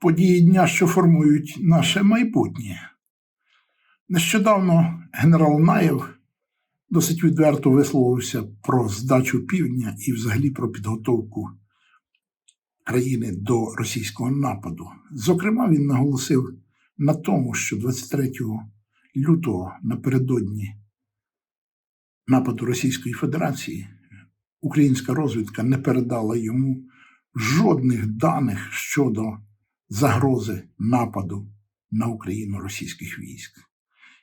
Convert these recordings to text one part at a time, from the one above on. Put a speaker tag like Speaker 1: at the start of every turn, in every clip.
Speaker 1: події дня, що формують наше майбутнє. Нещодавно генерал Наєв досить відверто висловився про здачу півдня і взагалі про підготовку країни до російського нападу. Зокрема, він наголосив на тому, що 23 лютого напередодні нападу Російської Федерації українська розвідка не передала йому жодних даних щодо загрози нападу на Україну російських військ.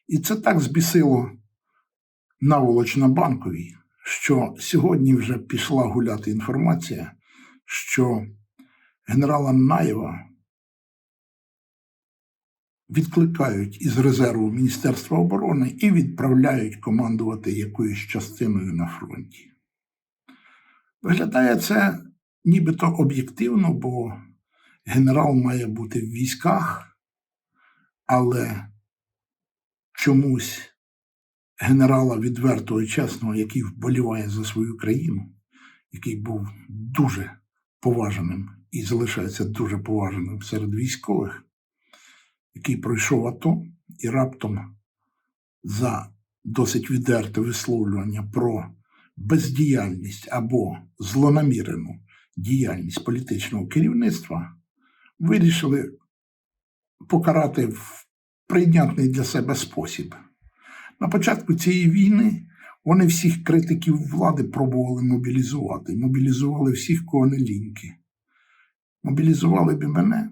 Speaker 1: І це так збісило наволоч на банковій, що сьогодні вже пішла гуляти інформація, що генерала Наєва відкликають із резерву Міністерства оборони і відправляють командувати якоюсь частиною на фронті. Виглядає це нібито об'єктивно, бо генерал має бути в військах, але чомусь генерала відвертого і чесного, який вболіває за свою країну, який був дуже поваженим і залишається дуже поваженим серед військових, який пройшов АТО і раптом за досить відверте висловлювання про бездіяльність або злонамірену діяльність політичного керівництва вирішили покарати в прийнятний для себе спосіб. На початку цієї війни вони всіх критиків влади пробували мобілізувати. Мобілізували всіх, кого не ліньки. Мобілізували б мене,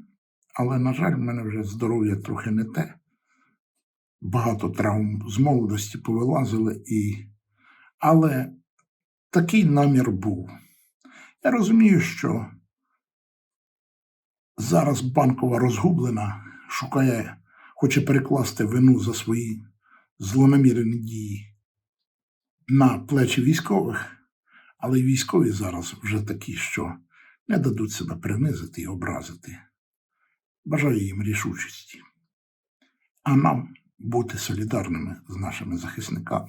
Speaker 1: але, на жаль, в мене вже здоров'я трохи не те. Багато травм з молодості повилазили, і... але такий намір був. Я розумію, що зараз банкова розгублена, шукає, хоче перекласти вину за свої злонамірені дії на плечі військових, але й військові зараз вже такі, що не дадуть себе принизити і образити. Бажаю їм рішучості, а нам бути солідарними з нашими захисниками.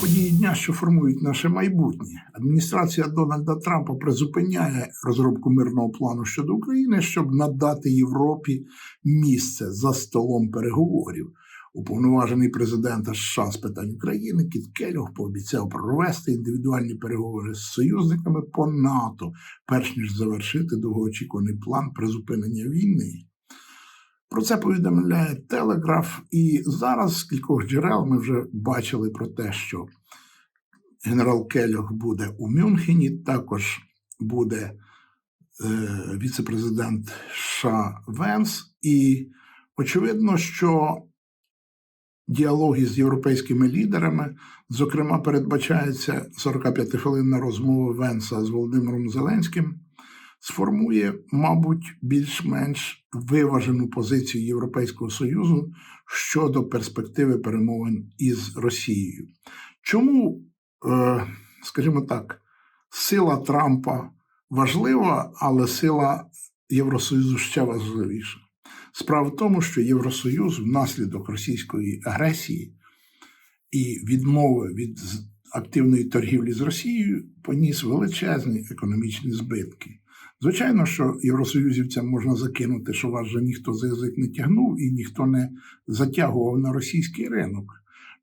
Speaker 1: Події дня, що формують наше майбутнє. Адміністрація Дональда Трампа призупиняє розробку мирного плану щодо України, щоб надати Європі місце за столом переговорів. Уповноважений президента США з питань України Кіт Келлог пообіцяв провести індивідуальні переговори з союзниками по НАТО, перш ніж завершити довгоочікуваний план призупинення війни. Про це повідомляє Телеграф, і зараз з кількох джерел ми вже бачили про те, що генерал Келлог буде у Мюнхені, також буде е, віце-президент США Венс, і очевидно, що діалоги з європейськими лідерами, зокрема, передбачається 45-хвилинна розмова Венса з Володимиром Зеленським сформує, мабуть, більш-менш виважену позицію Європейського Союзу щодо перспективи перемовин із Росією. Чому, е, скажімо так, сила Трампа важлива, але сила Євросоюзу ще важливіша? Справа в тому, що Євросоюз внаслідок російської агресії і відмови від активної торгівлі з Росією поніс величезні економічні збитки. Звичайно, що євросоюзівцям можна закинути, що вас же ніхто за язик не тягнув і ніхто не затягував на російський ринок.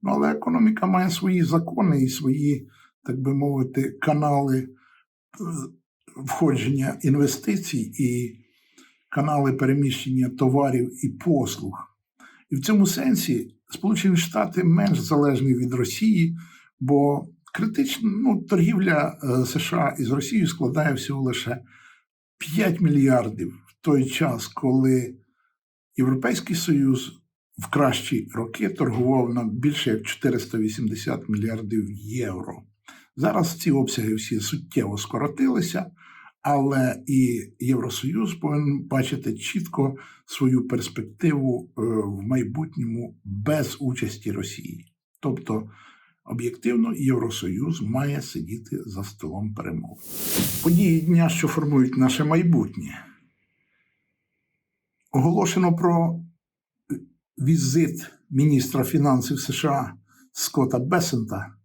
Speaker 1: Ну, але економіка має свої закони і свої, так би мовити, канали е, входження інвестицій і канали переміщення товарів і послуг. І в цьому сенсі Сполучені Штати менш залежні від Росії, бо критично ну, торгівля е, США із Росією складає всього лише 5 мільярдів в той час, коли Європейський Союз в кращі роки торгував на більше як 480 мільярдів євро. Зараз ці обсяги всі суттєво скоротилися, але і Євросоюз повинен бачити чітко свою перспективу е, в майбутньому без участі Росії. Тобто Об'єктивно, Євросоюз має сидіти за столом перемов. Події дня, що формують наше майбутнє. Оголошено про візит міністра фінансів США Скотта Бесента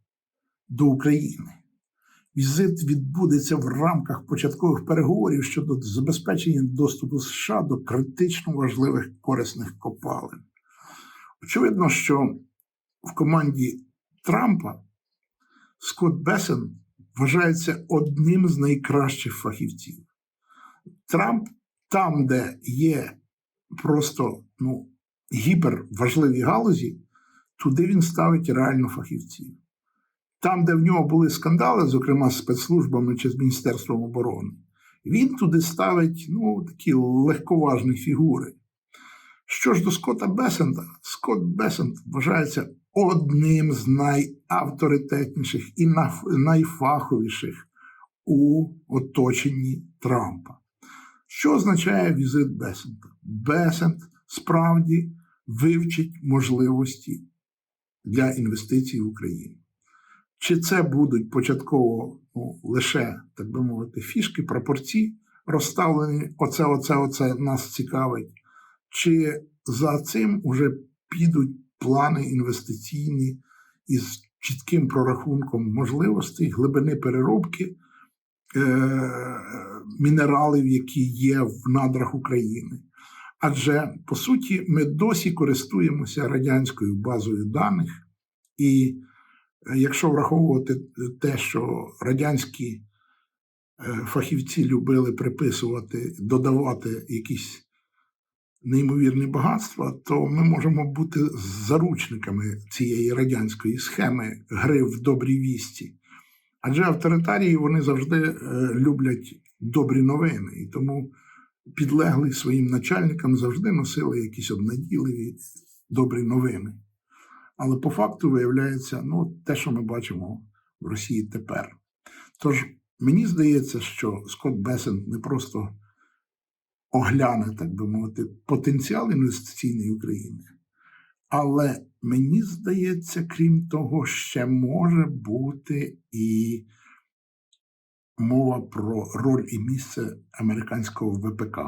Speaker 1: до України. Візит відбудеться в рамках початкових переговорів щодо забезпечення доступу США до критично важливих корисних копалин. Очевидно, що в команді Трампа Скотт Бесен вважається одним з найкращих фахівців. Трамп там, де є просто ну, гіперважливі галузі, туди він ставить реально фахівців. Там, де в нього були скандали, зокрема з спецслужбами чи з Міністерством оборони, він туди ставить ну, такі легковажні фігури. Що ж до Скотта Бесента, Скотт Бесент вважається одним з найавторитетніших і найфаховіших у оточенні Трампа. Що означає візит Бесента? Бесент справді вивчить можливості для інвестицій в Україну. Чи це будуть початково ну, лише, так би мовити, фішки, пропорції розставлені, оце, оце, оце нас цікавить, чи за цим вже підуть плани інвестиційні із чітким прорахунком можливостей, глибини переробки е- мінералів, які є в надрах України. Адже по суті ми досі користуємося радянською базою даних, і якщо враховувати те, що радянські фахівці любили приписувати, додавати якісь неймовірні багатства, то ми можемо бути заручниками цієї радянської схеми гри в добрій вісті. Адже авторитарії вони завжди люблять добрі новини, і тому підлеглі своїм начальникам завжди носили якісь обнадійливі добрі новини. Але по факту виявляється ну, те, що ми бачимо в Росії тепер. Тож мені здається, що Скотт Бесент не просто огляне, так би мовити, потенціал інвестиційної України, але мені здається, крім того, ще може бути і мова про роль і місце американського ВПК.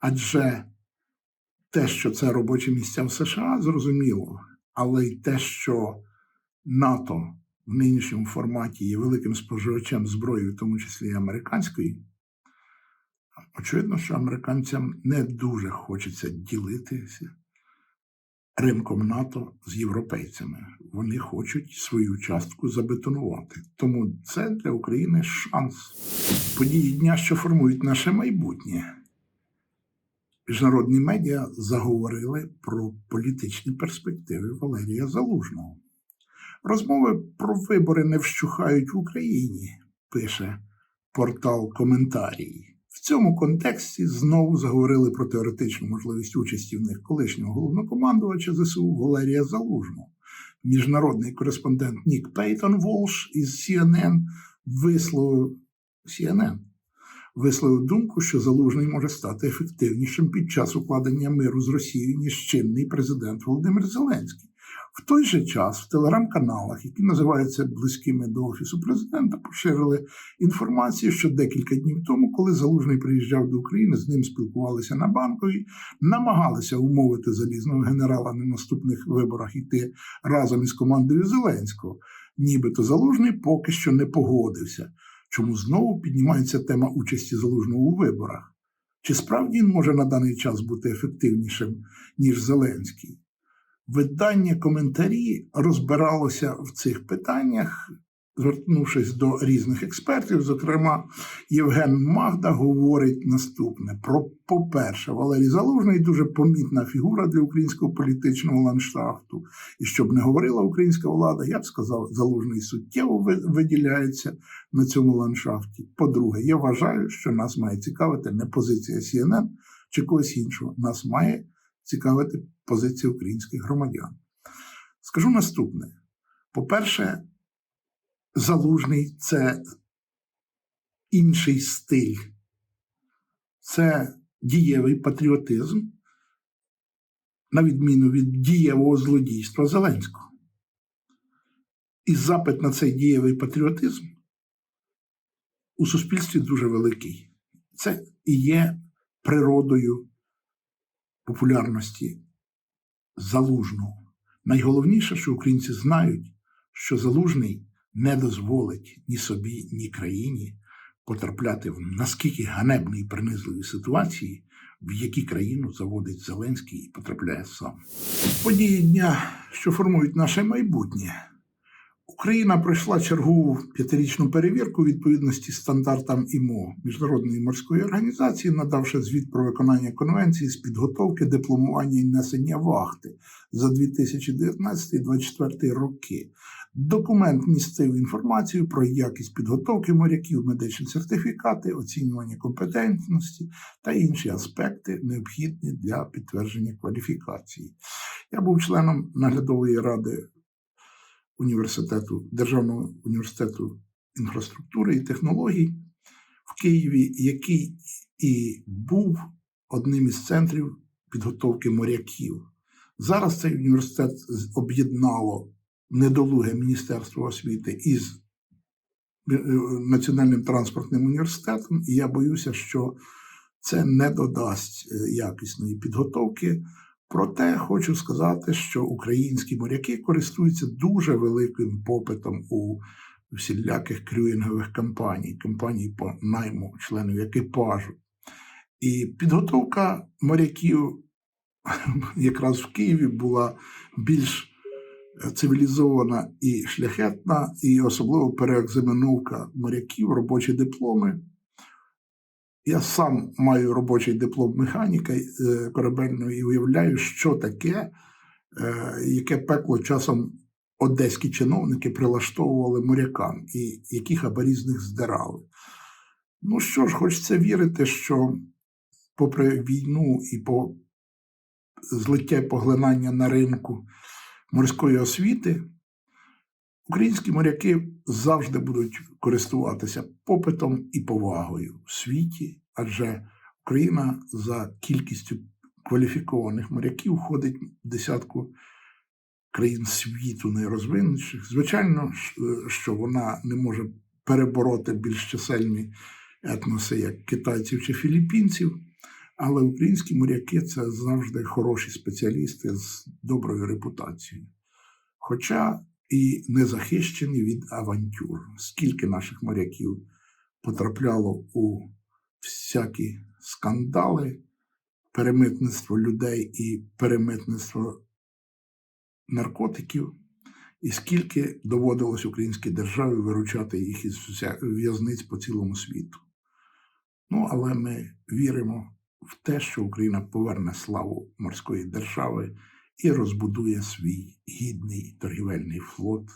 Speaker 1: Адже те, що це робочі місця в США, зрозуміло, але й те, що НАТО в нинішньому форматі є великим споживачем зброї, в тому числі і американської, очевидно, що американцям не дуже хочеться ділитися ринком НАТО з європейцями. Вони хочуть свою частку забетонувати. Тому це для України шанс. Події дня, що формують наше майбутнє. Міжнародні медіа заговорили про політичні перспективи Валерія Залужного. Розмови про вибори не вщухають в Україні, пише портал Коментарії. В цьому контексті знову заговорили про теоретичну можливість участі в них колишнього головнокомандувача ЗСУ Валерія Залужного. Міжнародний кореспондент Нік Пейтон Волш із CNN висловив CNN висловив думку, що залужний може стати ефективнішим під час укладення миру з Росією, ніж чинний президент Володимир Зеленський. В той же час в телеграм-каналах, які називаються близькими до офісу президента, поширили інформацію, що декілька днів тому, коли залужний приїжджав до України, з ним спілкувалися на банковій, намагалися умовити залізного генерала на наступних виборах йти разом із командою Зеленського. Нібито залужний поки що не погодився. Чому знову піднімається тема участі залужного у виборах? Чи справді він може на даний час бути ефективнішим, ніж Зеленський? Видання коментарі розбиралося в цих питаннях, звернувшись до різних експертів. Зокрема, Євген Магда говорить наступне: про, по-перше, Валерій Залужний дуже помітна фігура для українського політичного ландшафту. І щоб не говорила українська влада, я б сказав, залужний суттєво виділяється на цьому ландшафті. По-друге, я вважаю, що нас має цікавити не позиція CNN чи когось іншого. Нас має цікавити позиція українських громадян. Скажу наступне: по-перше, залужний це інший стиль, це дієвий патріотизм, на відміну від дієвого злодійства Зеленського. І запит на цей дієвий патріотизм у суспільстві дуже великий. Це і є природою популярності залужного. Найголовніше, що українці знають, що залужний не дозволить ні собі, ні країні потрапляти в наскільки ганебні і принизливі ситуації, в які країну заводить Зеленський і потрапляє сам. Події дня, що формують наше майбутнє. Україна пройшла чергову п'ятирічну перевірку відповідності стандартам ІМО Міжнародної морської організації, надавши звіт про виконання конвенції з підготовки, дипломування і несення вахти за 2019-2024 роки. Документ містив інформацію про якість підготовки моряків, медичні сертифікати, оцінювання компетентності та інші аспекти, необхідні для підтвердження кваліфікації. Я був членом наглядової ради університету Державного університету інфраструктури і технологій в Києві, який і був одним із центрів підготовки моряків. Зараз цей університет об'єднало недолуге Міністерство освіти із е, е, Національним транспортним університетом, і я боюся, що це не додасть е, якісної підготовки. Проте хочу сказати, що українські моряки користуються дуже великим попитом у всіляких крюїнгових компаній, компаній по найму членів екіпажу. І підготовка моряків якраз в Києві була більш цивілізована і шляхетна, і особливо переекзаменовка моряків, робочі дипломи. Я сам маю робочий диплом механіка е, корабельного і уявляю, що таке, е, яке пекло часом одеські чиновники прилаштовували морякам і які хабарі з них здирали. Ну що ж, хочеться вірити, що попри війну і по злиття поглинання на ринку морської освіти, українські моряки завжди будуть користуватися попитом і повагою в світі, адже Україна за кількістю кваліфікованих моряків входить в десятку країн світу найрозвинутіших. Звичайно, е, що вона не може перебороти більш чисельні етноси, як китайців чи філіппінців. Але українські моряки це завжди хороші спеціалісти з доброю репутацією. Хоча і не захищені від авантюр. Скільки наших моряків потрапляло у всякі скандали, перемитництво людей і перемитництво наркотиків, і скільки доводилось українській державі виручати їх із в'язниць по цілому світу. Ну, але ми віримо в те, що Україна поверне славу морської держави і розбудує свій гідний торгівельний флот,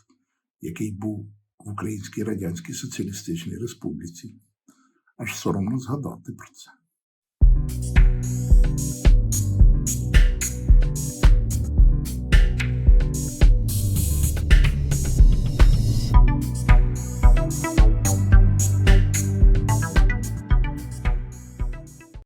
Speaker 1: який був в Українській Радянській Соціалістичній Республіці. Аж соромно згадати про це.